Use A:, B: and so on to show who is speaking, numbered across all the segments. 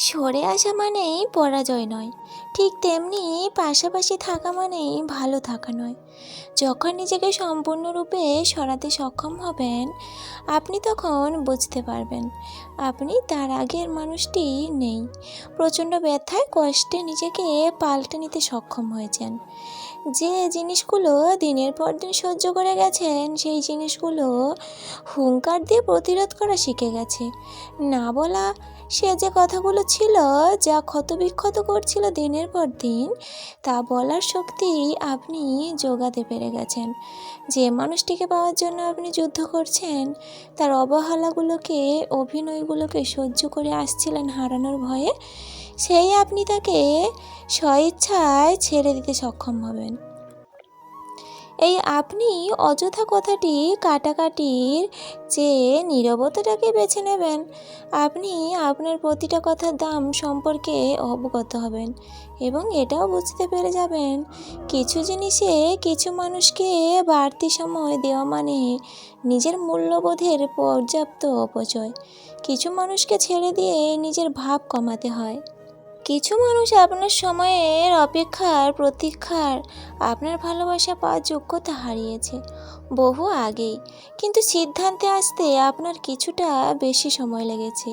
A: সরে আসা মানেই পরাজয় নয়। ঠিক তেমনি পাশাপাশি থাকা মানেই ভালো থাকা নয়। যখন নিজেকে সম্পূর্ণরূপে সরাতে সক্ষম হবেন, আপনি তখন বুঝতে পারবেন, আপনি তার আগের মানুষটি নেই। প্রচণ্ড ব্যথায়, কষ্টে নিজেকে পাল্টে নিতে সক্ষম হয়েছেন। যে জিনিসগুলো দিনের পর দিন সহ্য করে গেছেন, সেই জিনিসগুলো হুঙ্কার দিয়ে প্রতিরোধ করা শিখে গেছে। না বলা, সে যে কথাগুলো ছিল, যা ক্ষতবিক্ষত করছিল দিনের পর দিন, তা বলার শক্তি আপনি যোগাতে পেরে গেছেন। যে মানুষটিকে পাওয়ার জন্য আপনি যুদ্ধ করছেন, তার অবহেলাগুলোকে, অভিনয়গুলোকে সহ্য করে আসছিলেন হারানোর ভয়ে, সেই আপনি তাকে স্বইচ্ছায় ছেড়ে দিতে সক্ষম হবেন। এই আপনি অযথা কথাটি কাটাকাটির চেয়ে নীরবতাটাকে বেছে নেবেন। আপনি আপনার প্রতিটা কথার দাম সম্পর্কে অবগত হবেন এবং এটাও বুঝতে পেরে যাবেন, কিছু জিনিসে কিছু মানুষকে বাড়তি সময় দেওয়া মানে নিজের মূল্যবোধের পর্যাপ্ত অপচয়। কিছু মানুষকে ছেড়ে দিয়ে নিজের ভাব কমাতে হয়। কিছু মানুষ আপনার সময়ের অপেক্ষার, প্রতীক্ষার, আপনার ভালোবাসা পাওয়ার যোগ্যতা হারিয়েছে বহু আগেই। কিন্তু সিদ্ধান্তে আসতে আপনার কিছুটা বেশি সময় লেগেছে,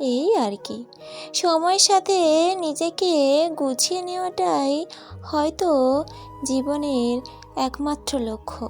A: এই আর কি। সময়ের সাথে নিজেকে গুছিয়ে নেওয়াটাই হয়তো জীবনের একমাত্র লক্ষ্য।